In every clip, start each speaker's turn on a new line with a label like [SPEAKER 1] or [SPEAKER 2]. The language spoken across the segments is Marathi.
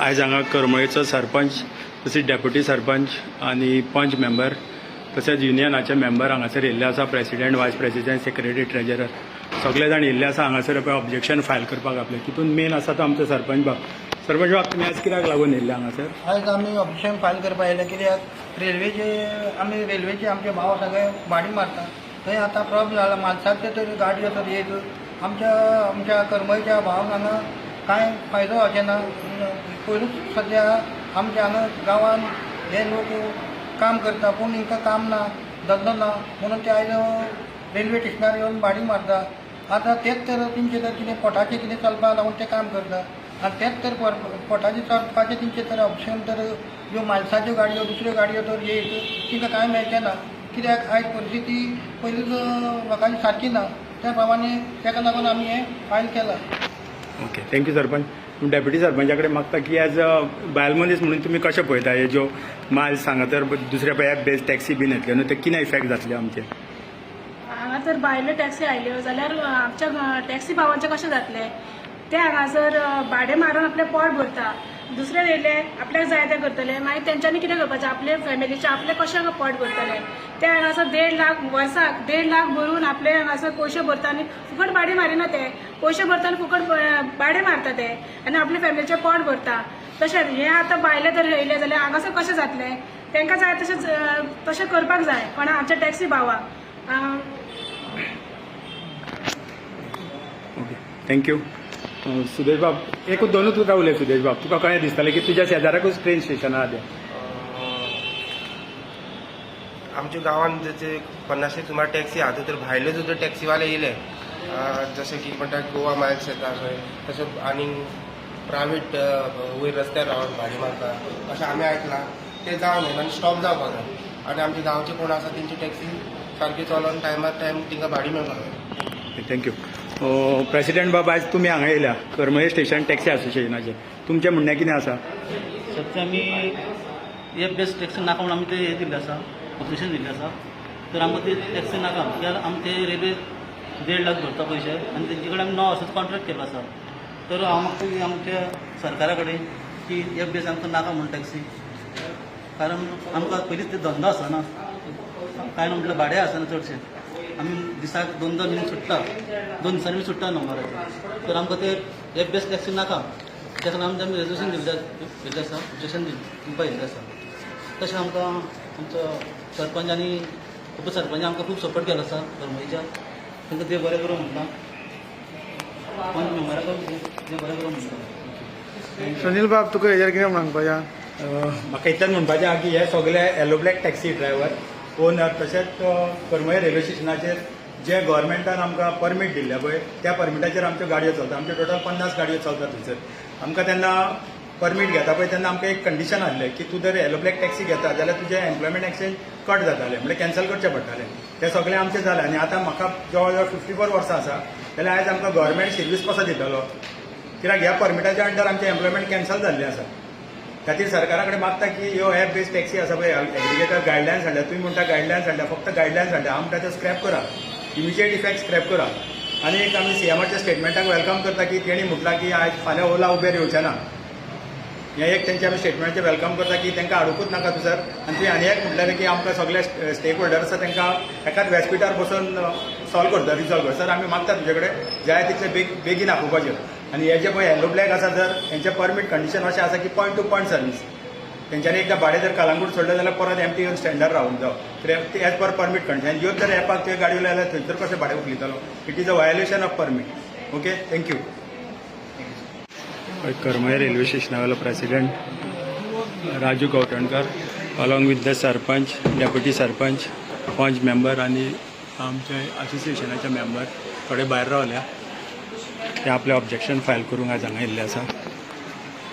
[SPEAKER 1] आयज हांगा करमळेचो सरपंच तशेंच डेप्युटी सरपंच आनी पंच मेंबर तशेंच युनियनाचे मेंबर हांगासर येयल्ले आसा president vice president secretary treasurer सगळे जाण येयल्ले आसा हांगासर पळय ऑब्जेक्शन फायल करपाक आपले. तितून मेन आसा तो आमचो सरपंच बाब सरपंच बाब तुमी आज कित्याक लागून येयल्ले हांगासर
[SPEAKER 2] आयज आमी ऑब्जेक्शन फायल करपाक येयले कित्याक रेल्वेचे आमी रेल्वेचे आमचे भाव सगळे भाडी मारता. थंय आतां प्रॉब्लम जाला माणसाचे तरी गाडी तर येत आमच्या आमच्या करमळच्या भावांक हांगा कांय फायदो जावचे ना? पयलूच सद्या आमच्या हांगा गांवान हे लोक काम करता पूण हिंकां काम ना धंदो ना म्हणून ते आयज रेल्वे स्टेशनार येवन भाडी मारता. आतां तेच तर तेंचे तर कितें पोटाचें कितें चलपा लागून ते काम करता. आनी तेच तर पोटाचें चलपाचें तेंचे तर ऑप्शन तर ह्यो माणसाच्यो गाडयो दुसऱ्यो गाडयो तर येत तिका कांय मेळचें ना कित्याक आयज परिस्थिती पयलींच लोकांची सारकी ना. त्या प्रमाणे तेका लागून आमी हें फायल केलां.
[SPEAKER 1] Okay thank you sarpanch. Deputy सरपंचाकडे मागता की एज अ बायल मनीस म्हणून तुमी कशें पळयता हे ज्यो मायल्स सांगा तर दुसऱ्या पळय एप बेज टॅक्सी बीन येतल्यो न्हू ते कितें इफेक्ट जातले आमचे.
[SPEAKER 3] हांगा तर भायल्यो टॅक्सी आयल्यो जाल्यार आमच्या टॅक्सी भावांचें कशें जातलें ते हांगासर भाडें मारून आपलें पोट भरता. दुसरे येयले आपल्याक जाय तें करतले. मागीर तेंच्यांनी कितें करपाचें आपले फॅमिलीचे आपलें कशें पोट भरतले? ते हांगासर देड लाख वर्साक देड लाख भरून आपले हांगासर पयशे भरता आनी फुकट भाडी मारिना ते. पयशे भरता फुकट भाडें मारता ते आनी आपल्या फॅमिलीचें पोट भरता. तशेंच हे आतां भायले तर येयले जाल्यार हांगासर कशें जातलें तांकां जाय तशें तशें करपाक जाय. कोणा आमच्या टॅक्सी भावाक
[SPEAKER 1] थँक्यू सुदेश बाब एक दोनूच उतर उलय सुदेश बाब? तुका कळें दिसतालें की तुज्या शेजाराकूच ट्रेन स्टेशन आहा तें
[SPEAKER 4] आमच्या गांवांत जसे पन्नाशे सुमार टॅक्सी आहा तर भायले सुद्दां टॅक्सीवाले येयले अं, जशे की म्हणटा गोवा मायल्स येता खंय तशें आनी प्रायवेट वयर रस्त्यार रावन भाडी मारता अशें आमी आयकलां ते जावं न्हय आनी स्टॉप जावपाक जाय आनी आमचे गांवचे कोण आसा तेंची टॅक्सी सारकी चलोवन टायमार टायम तिंका भाडी मेळपाक जाय
[SPEAKER 1] थँक्यू प्रेसिडेंट बाब आयज तुमी हांगा येयल्या करमळे स्टेशन टॅक्सी असोसिएशनाचे तुमचें म्हणणें कितें आसा
[SPEAKER 5] सध्या आमी हे बेस्ट टॅक्सी नाका म्हणून आमी ते हे दिल्लें आसा ऑपरेशन दिल्लें आसा तर आमकां ती टॅक्सी नाका. कित्याक आमी ते रेल्वे देड लाख भरता पयशे आनी तेंचे कडेन आमी णव वर्साचो कॉन्ट्रॅक्ट केलो आसा तर हांव मागता आमच्या सरकारा कडेन की बी बेस आमकां नाका म्हणून टॅक्सी कारण आमकां पयलींच ते धंदो आसना कांय ना म्हटल्यार भाडें आसना चडशें आमी दिसाक दोन दोन मिनीट सुट्टा दोन दिसांनी बी सुट्टा नंबराचेर तर आमकां ते एफ बेस टॅक्सी नाका. त्या खातीर आमचें आमी रेजल्युशन दिल्लें दिल्लें आसा ऑब्जेक्शन दिवपाक येयल्लें आसा तशें आमकां आमचो सरपंच आनी उपसरपंच आमकां खूब सपोर्ट केलो आसा धर्मईच्या. तांकां देव बरें करूं म्हणटा पंच मेंबराक देव बरें करूं म्हणटा
[SPEAKER 2] सुनील बाब तुका हेजेर कितें
[SPEAKER 1] अ, म्हाका इतल्यान म्हणपाचें आहा की हे सगळे yellow black taxi driver owner तशेंच अ, करमळे रेल्वे स्टेशनाचेर जे गोवोरमेंटान आमकां परमीट दिल्ल्या पळय त्या परमिटाचेर आमच्यो गाडयो चलता. आमचे टोटल पन्नास गाडयो चलता थंयसर. आमकां तेन्ना परमीट घेता पळय तेन्ना आमकां एक कंडिशन आसलें की तूं जर येलो ब्लॅक टॅक्सी घेता जाल्यार तुजें एम्प्लॉयमेंट एक्सचेंज कट जातालें म्हणजे कॅन्सल करचें पडटालें. तें सगळें आमचें जालें आनी आतां म्हाका जवळ जवळ फिफ्टी फोर वर्सां आसा. जाल्यार आयज आमकां गव्हर्मेंट सर्वीस कसो दितलो? कित्याक ह्या परमिटाच्या अंडर आमचें एम्प्लॉयमेंट कॅन्सल जाल्लें आसा. खातीर सरकारा कडेन मागता की ह्यो एप बेस्ड टॅक्सी आसा पळय एग्रिगेटर गायडलायन्स हाडल्या तुमी म्हणटा गायडलायन्स हाडल्या फक्त गायडलायन्स हाडल्या आमी म्हणटा त्यो स्क्रॅप करा. इमिजिएट इफेक्ट स्क्रॅप करा. आनी एक आमी सीएमाच्या स्टेटमेंटाक वेलकम करता की तेणी म्हटलां की आयज फाल्यां ओला उबेर येवचें ना. हें एक तेंचे आमी स्टेटमेंटाचेर वेलकम करता की तांकां हाडूंकूच नाका तुसर आनी तुवें आनी एक म्हटलें की आमकां सगळे स्टेक होल्डर आसा तांकां एकाच व्यासपीठार बसून सॉल्व करता रिजॉल्व करता. सर आमी मागता तुजे कडेन जाय तितले बेग बेगीन आपोवपाचें आनी हे जे पळय येलो ब्लॅक आसा जर हेंचें परमीट कंडिशन अशें आसा की पॉयंट टू पॉयंट सर्वीस तेंच्यांनी एकदां भाडें जर कालांगूट सोडलें जाल्यार परत एमटी येवन स्टँडार रावूंक जाय कित्याक एज पर परमीट कंडिशन ह्योच जर एपाक तुवें गाडयो लायल्यार थंयसर कशें भाडें उखलितलो it is a violation of permit okay thank you Karmali railway स्टेशनावेलो president Raju Kavatankar along with the sarpanch deputy sarpanch panch member आनी आमचे असोसिएशनाचे मेंबर थोडे भायर रावल्या ते आपलें ऑब्जेक्शन फायल करूंक आज हांगा येल्ले आसा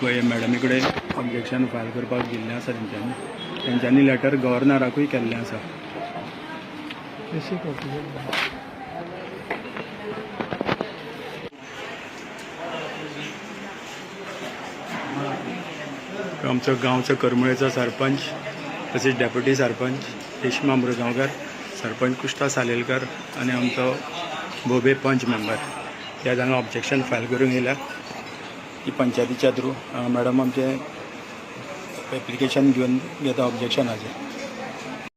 [SPEAKER 1] पळय मॅडमी कडेन ऑब्जेक्शन फायल करपाक दिल्लें आसा तेंच्यांनी तेंच्यांनी लेटर गव्हर्नराकूय केल्लें आसा आमचो गांवचो करमळेचा सरपंच तसेच डेप्युटी सरपंच रेश्मा मुरगावकर सरपंच कुष्टा सालेलकर आनी आमचो भोबे पंच मेंबर. ह्या हांगा ऑब्जेक्शन फायल करूंक येयल्या ती पंचायतीच्या थ्रू मॅडम आमचे एप्लिकेशन घेवन घेता ऑब्जेक्शनाचे